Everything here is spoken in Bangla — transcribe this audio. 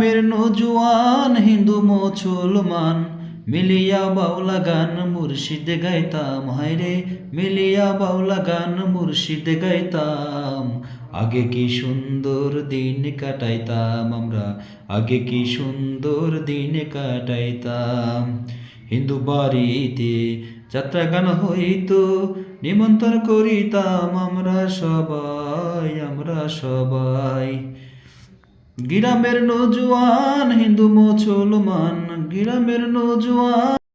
মের নজুয়ান হিন্দু মুসলমান, মিলিয়া বাউলা গান মুর্শিদ গাইতাম। হায়রে মিলিয়া বাউলা গান মুর্শিদ গাইতাম। আগে কি সুন্দর দিন কাটাইতাম আমরা, আগে কি সুন্দর দিন কাটাইতাম। হিন্দু বাড়িতে যাত্রা গান হইতো, নিমন্ত্রণ করিতাম আমরা সবাই আমরা সবাই। গ্রামের নজুয়ান হিন্দু মুসলমান গ্রামের নজুয়ান